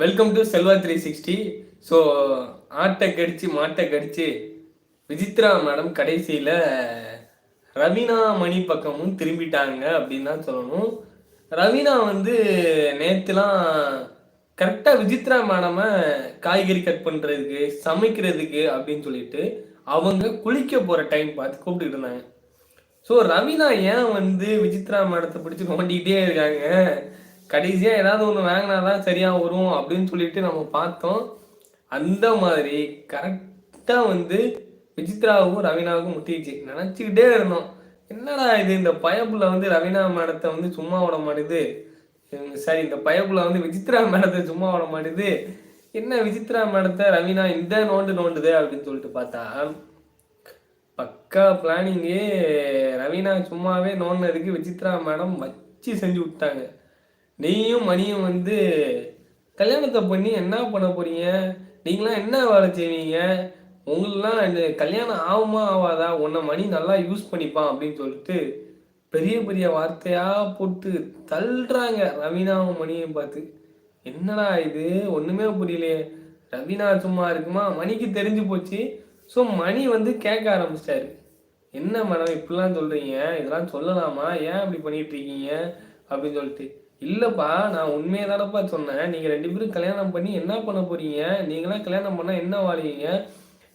Welcome to Selva three sixty so ஆட்டை கடிச்சு மாட்டை கடிச்சு விசித்ரா மேடம் கடைசியில் ரவீனா மணி பக்கமும் திரும்பிட்டாங்க அப்படின்னு தான் சொல்லணும். ரவீனா வந்து நேற்றுலாம் கரெக்டாக விசித்ரா மேடமை காய்கறி கட் பண்ணுறதுக்கு சமைக்கிறதுக்கு அப்படின்னு சொல்லிட்டு அவங்க குளிக்க போகிற டைம் பார்த்து கூப்பிட்டுக்கிட்டு இருந்தாங்க. ஸோ ரவீனா ஏன் வந்து விசித்ரா மேடத்தை பிடிச்சி கொண்டிக்கிட்டே இருக்காங்க? கடைசியாக ஏதாவது ஒன்று வாங்கினா தான் சரியாக வரும் அப்படின்னு சொல்லிட்டு நம்ம பார்த்தோம். அந்த மாதிரி கரெக்டாக வந்து விசித்ராவுக்கும் ரவீனாவுக்கும் முட்டிடுச்சு. நினச்சிக்கிட்டே இருந்தோம். என்னடா இது? இந்த பயப்புல வந்து ரவீனா மேடத்தை வந்து சும்மா விட மாட்டேது. சரி இந்த பயப்புல வந்து விசித்ரா மேடத்தை சும்மா விட மாட்டேது. என்ன விசித்ரா மேடத்தை ரவீனா இந்த நோண்டு நோண்டுது அப்படின்னு சொல்லிட்டு பார்த்தா பக்கா பிளானிங்கு ரவீனா சும்மாவே நோண்டினதுக்கு விசித்ரா மேடம் வச்சு செஞ்சு விட்டாங்க நீயும் மணியும் வந்து கல்யாணத்தை பண்ணி என்ன பண்ண போறீங்க? நீங்களாம் என்ன வேலை செய்வீங்க? உங்களெலாம் இந்த கல்யாணம் ஆகுமா ஆகாதா? உன்னை மணி நல்லா யூஸ் பண்ணிப்பான் அப்படின்னு சொல்லிட்டு பெரிய பெரிய வார்த்தையாக போட்டு தள்ளுறாங்க ரவீனாவும் மணியும் பார்த்து. என்னடா இது? ஒன்றுமே புரியலையே. ரவீனா சும்மா இருக்குமா? மணிக்கு தெரிஞ்சு போச்சு. ஸோ மணி வந்து கேட்க ஆரம்பிச்சிட்டாரு. என்ன மேடம் இப்படிலாம் சொல்கிறீங்க இதெல்லாம் சொல்லலாமா? ஏன் அப்படி பண்ணிகிட்டு இருக்கீங்க? அப்படின்னு சொல்லிட்டு. இல்லைப்பா நான் உண்மையை தானப்பா சொன்னேன். நீங்கள் ரெண்டு பேரும் கல்யாணம் பண்ணி என்ன பண்ண போறீங்க? நீங்களாம் கல்யாணம் பண்ணால் என்ன வாழ்வீங்க?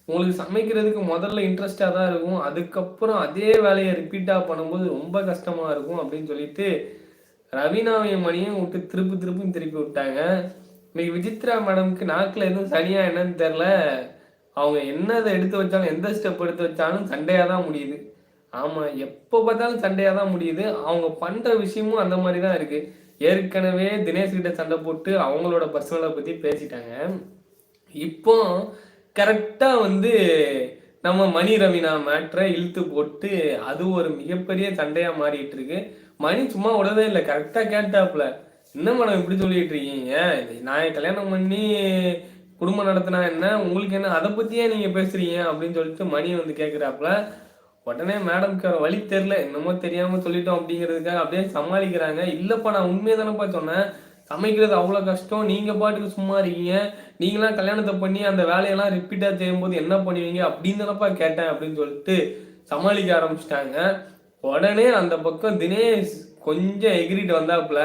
உங்களுக்கு சமைக்கிறதுக்கு முதல்ல இன்ட்ரெஸ்டாக தான் இருக்கும். அதுக்கப்புறம் அதே வேலையை ரிப்பீட்டாக பண்ணும்போது ரொம்ப கஷ்டமாக இருக்கும் அப்படின்னு சொல்லிட்டு ரவீனாவையும் மணியும் விட்டு திருப்பி திருப்பி திருப்பி விட்டாங்க. இன்னைக்கு விஜித்ரா மேடம்க்கு நாக்கில் எதுவும் சரியாக என்னன்னு தெரில அவங்க என்னதை எடுத்து வச்சாலும் எந்த ஸ்டெப் எடுத்து வச்சாலும் சண்டையாக தான் முடியுது. ஆமாம் எப்போ பார்த்தாலும் சண்டையாக தான் முடியுது. அவங்க பண்ணுற விஷயமும் அந்த மாதிரி தான் இருக்குது ஏற்கனவே தினேஷ் கிட்ட சண்டை போட்டு அவங்களோட பர்சனலை பற்றி பேசிட்டாங்க. இப்போ கரெக்டாக வந்து நம்ம மணி ரவினா மேட்ரை இழுத்து போட்டு அது ஒரு மிகப்பெரிய சண்டையாக மாறிட்டு இருக்கு மணி சும்மா விடவே இல்லை கரெக்டாக கேட்டாப்புல. என்ன மேடம் இப்படி சொல்லிட்டு இருக்கீங்க? நான் கல்யாணம் பண்ணி குடும்பம் நடத்தினா என்ன? உங்களுக்கு என்ன அதை பற்றியே நீங்கள் பேசுறீங்க அப்படின்னு சொல்லிட்டு மணி வந்து கேட்குறாப்புல உடனே மேடம்க்கு வழி தெரில என்னமோ தெரியாம சொல்லிட்டோம் அப்படிங்கிறதுக்காக அப்படியே சமாளிக்கிறாங்க. இல்லப்பா நான் உண்மையை தானப்பா சொன்னேன். சமைக்கிறது அவ்வளோ கஷ்டம். நீங்கள் பாட்டுக்கு சும்மா இருக்கீங்க. நீங்களாம் கல்யாணத்தை பண்ணி அந்த வேலையெல்லாம் ரிப்பீட்டாக செய்யும்போது என்ன பண்ணுவீங்க அப்படின்னு தானப்பா கேட்டேன் அப்படின்னு சொல்லிட்டு சமாளிக்க ஆரம்பிச்சிட்டாங்க. உடனே அந்த பக்கம் தினேஷ் கொஞ்சம் எகிரிட்டு வந்தாப்புல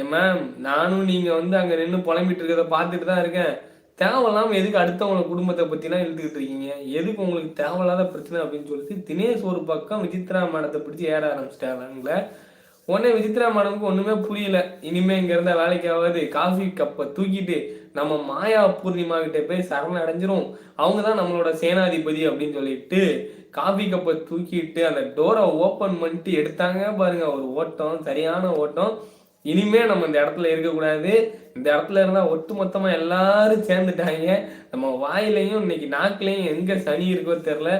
ஏ மேம் நானும் நீங்கள் வந்து அங்கே நின்று புலம்பிட்டு இருக்கிறத பார்த்துட்டு தான் இருக்கேன். தேவையில்லாமல் எதுக்கு அடுத்தவங்க குடும்பத்தை பற்றிலாம் இழுத்துக்கிட்டு இருக்கீங்க? எதுக்கு உங்களுக்கு தேவையில்லாத பிரச்சனை அப்படின்னு சொல்லிட்டு தினேஷ் ஒரு பக்கம் விசித்ரா மேடத்தை பிடிச்சி ஏற ஆரம்பிச்சிட்டாங்கல்ல உடனே விசித்ரா மேடமுக்கு ஒன்றுமே புரியல. இனிமேல் இங்கே இருந்தால் வேலைக்காவது காஃபி கப்பை தூக்கிட்டு நம்ம மாயா பூர்ணிமா கிட்ட போய் சரணம் அடைஞ்சிரும். அவங்க தான் நம்மளோட சேனாதிபதி அப்படின்னு சொல்லிட்டு காஃபி கப்பை தூக்கிட்டு அந்த டோரை ஓப்பன் பண்ணிட்டு எடுத்தாங்க பாருங்க. ஒரு ஓட்டம் சரியான ஓட்டம். இனிமே நம்ம இந்த இடத்துல இருக்கக்கூடாது. இந்த இடத்துல இருந்தால் ஒட்டு மொத்தமாக எல்லாரும் சேர்ந்துட்டாங்க. நம்ம வாயிலையும் இன்னைக்கு நாக்குலையும் எங்கே சனி இருக்கோ தெரில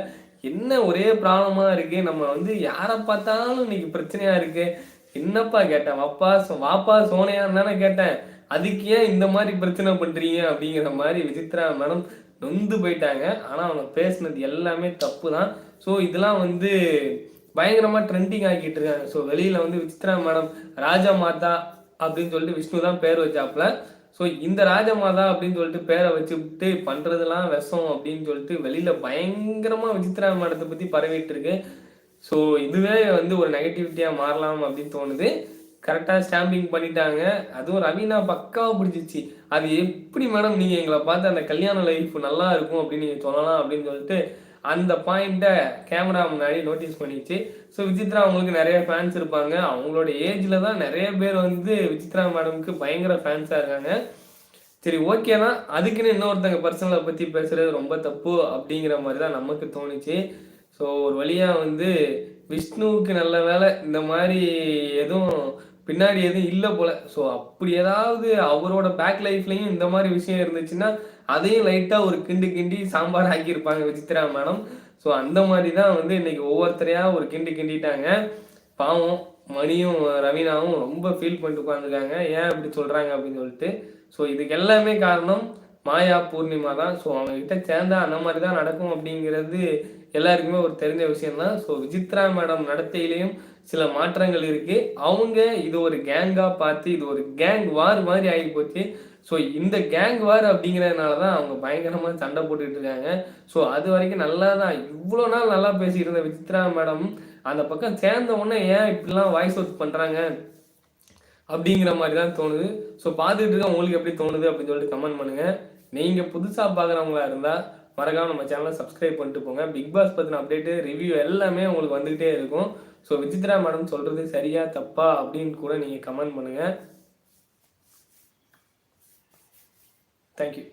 என்ன ஒரே ப்ராப்ளமாக இருக்குது நம்ம வந்து யாரை பார்த்தாலும் இன்னைக்கு பிரச்சனையாக இருக்குது என்னப்பா கேட்டேன்? வாப்பா வாப்பா சோனையான்னு தானே கேட்டேன். அதுக்கு ஏன் இந்த மாதிரி பிரச்சனை பண்ணுறீங்க அப்படிங்கிற மாதிரி விசித்ரா மேடம் நொந்து போயிட்டாங்க. ஆனால் அவங்க பேசுனது எல்லாமே தப்பு தான் ஸோ இதெல்லாம் வந்து பயங்கரமாக ட்ரெண்டிங் ஆக்கிட்டு இருக்காங்க. ஸோ வெளியில் வந்து விசித்ரா மேடம் ராஜா மாதா அப்படின்னு சொல்லிட்டு விஷ்ணு தான் பேர் வச்சாப்புல. ஸோ இந்த ராஜமாதா அப்படின்னு சொல்லிட்டு பேரை வச்சுட்டு பண்ணுறதுலாம் விஷம் அப்படின்னு சொல்லிட்டு வெளியில் பயங்கரமாக விசித்ரா மேடத்தை பற்றி பரவிட்டு இருக்கு. ஸோ இதுவே வந்து ஒரு நெகட்டிவிட்டியாக மாறலாம் அப்படின்னு தோணுது. கரெக்டாக ஸ்டாம்பிங் பண்ணிட்டாங்க. அதுவும் ரவீனா பக்காவாக பிடிச்சிச்சு அது எப்படி மேடம் நீங்கள் எங்களை பார்த்து அந்த கல்யாண லைஃப் நல்லா இருக்கும் அப்படின்னு நீங்கள் சொல்லலாம் அப்படின்னு சொல்லிட்டு அந்த பாயிண்ட்டை கேமரா முன்னாடி நோட்டீஸ் பண்ணிச்சு. ஸோ விசித்ரா அவங்களுக்கு நிறைய ஃபேன்ஸ் இருப்பாங்க. அவங்களோட ஏஜில் தான் நிறைய பேர் வந்து விசித்ரா மேடமுக்கு பயங்கர ஃபேன்ஸாக இருக்காங்க. சரி ஓகே தான் அதுக்குன்னு இன்னொருத்தங்க பர்சனலை பற்றி பேசுகிறது ரொம்ப தப்பு அப்படிங்கிற மாதிரி தான் நமக்கு தோணுச்சு. ஸோ ஒரு வழியாக வந்து விஷ்ணுவுக்கு நல்ல வேலை இந்த மாதிரி எதுவும் பின்னாடி எதுவும் இல்லை போல. ஸோ அப்படி ஏதாவது அவரோட பேக் லைஃப்லையும் இந்த மாதிரி விஷயம் இருந்துச்சுன்னா அதையும் லைட்டாக ஒரு கிண்டு கிண்டி சாம்பார் ஆக்கியிருப்பாங்க விசித்ரா மேடம். ஸோ அந்த மாதிரி தான் வந்து இன்னைக்கு ஒவ்வொருத்தரையாக ஒரு கிண்டு கிண்டிட்டாங்க. பாவம் மணியும் ரவீனாவும் ரொம்ப ஃபீல் பண்ணிட்டு உட்காந்துருக்காங்க ஏன் இப்படி சொல்கிறாங்க அப்படின்னு சொல்லிட்டு. ஸோ இதுக்கு எல்லாமே காரணம் மாயா பூர்ணிமா தான். ஸோ அவங்ககிட்ட சேர்ந்தா அந்த மாதிரி தான் நடக்கும் அப்படிங்கிறது எல்லாருக்குமே ஒரு தெரிஞ்ச விஷயம் தான் ஸோ விசித்ரா மேடம் நடத்தையிலையும் சில மாற்றங்கள் இருக்குது அவங்க இது ஒரு கேங்காக பார்த்து இது ஒரு கேங் வார் மாதிரி ஆகி போச்சு. ஸோ இந்த கேங் வார் அப்படிங்கிறதுனால தான் அவங்க பயங்கரமாக சண்டை போட்டுக்கிட்டு இருக்காங்க. ஸோ அது வரைக்கும் நல்லா தான் இவ்வளோ நாள் நல்லா பேசிட்டு இருந்த விசித்ரா மேடம் அந்த பக்கம் சேர்ந்த உடனே ஏன் இப்படிலாம் வாய்ஸ் அவுட் பண்ணுறாங்க அப்படிங்கிற மாதிரி தான் தோணுது. ஸோ பார்த்துட்டு இருக்க உங்களுக்கு எப்படி தோணுது அப்படின்னு சொல்லிட்டு கமெண்ட் பண்ணுங்கள் நீங்கள் புதுசாக பார்க்குறவங்களா இருந்தால் மறக்காம நம்ம சேனலை சப்ஸ்கிரைப் பண்ணிட்டு போங்க. பிக் பாஸ் பற்றின அப்டேட்டு ரிவ்யூ எல்லாமே உங்களுக்கு வந்துகிட்டே இருக்கும். ஸோ விசித்ரா மேடம் சொல்கிறது சரியா தப்பா அப்படின்னு கூட நீங்கள் கமெண்ட் பண்ணுங்கள் தேங்க்யூ